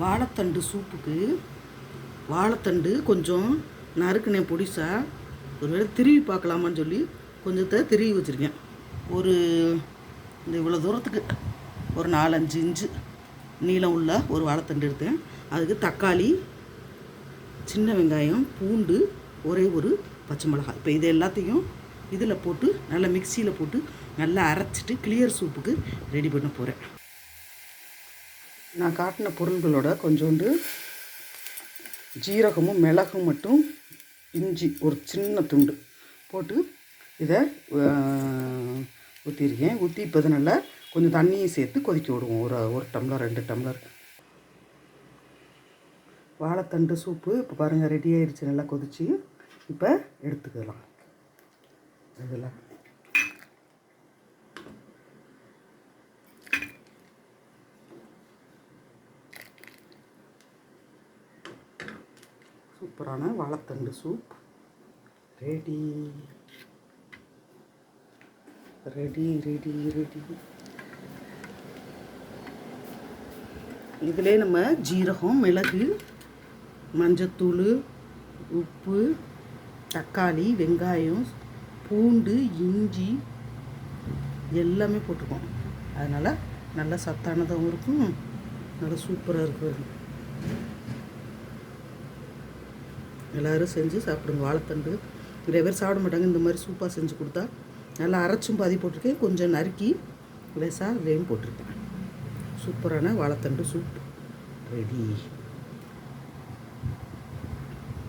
வாழைத்தண்டு சூப்புக்கு வாழைத்தண்டு கொஞ்சம் நறுக்குனேன் பொடிசா ஒருவேளை திருவி பார்க்கலாமான்னு சொல்லி கொஞ்சத்தை திருவி வச்சுருக்கேன். ஒரு இந்த இவ்வளோ தூரத்துக்கு ஒரு நாலஞ்சு இன்ச்சு நீளம் உள்ள ஒரு வாழைத்தண்டு எடுத்தேன். அதுக்கு தக்காளி சின்ன வெங்காயம் பூண்டு ஒரே ஒரு பச்சை மிளகாய். இப்போ இது எல்லாத்தையும் இதில் போட்டு நல்லா மிக்சியில் போட்டு நல்லா அரைச்சிட்டு கிளியர் சூப்புக்கு ரெடி பண்ண போகிறேன் நான் காட்டின பொருள்களோட கொஞ்சோண்டு ஜீரகமும் மிளகும் மட்டும் இஞ்சி ஒரு சின்ன துண்டு போட்டு இதை ஊற்றிருக்கேன் ஊற்றி இப்போ இது நல்லா கொஞ்சம் தண்ணியும் சேர்த்து கொதிக்க விடுவோம். ஒரு ஒரு டம்ளர் ரெண்டு டம்ளர். வாழைத்தண்டு சூப்பு இப்போ பாருங்கள் ரெடி ஆயிடுச்சு நல்லா கொதிச்சு இப்போ எடுத்துக்கலாம். இதெல்லாம். சூப்பரான வாழைத்தண்டு soup ready ready ready ready இதிலே நம்ம ஜீரகம் மிளகு மஞ்சத்தூள் உப்பு தக்காளி வெங்காயம் பூண்டு இஞ்சி எல்லாமே போட்டுக்கோம். அதனால் நல்லா சத்தானதாகவும் இருக்கும். நல்லா சூப்பராக இருக்கும். எல்லோரும் செஞ்சு சாப்பிடுங்க. வாழைத்தண்டு. நிறைய பேர் சாப்பிட மாட்டாங்க. இந்த மாதிரி சூப்பாக செஞ்சு கொடுத்தா நல்லா அரைச்சும் பாதி போட்டிருக்கேன். கொஞ்சம் நறுக்கி லேசாக வேம் போட்டிருக்கேன் சூப்பரான வாழைத்தண்டு சூப். ரெடி.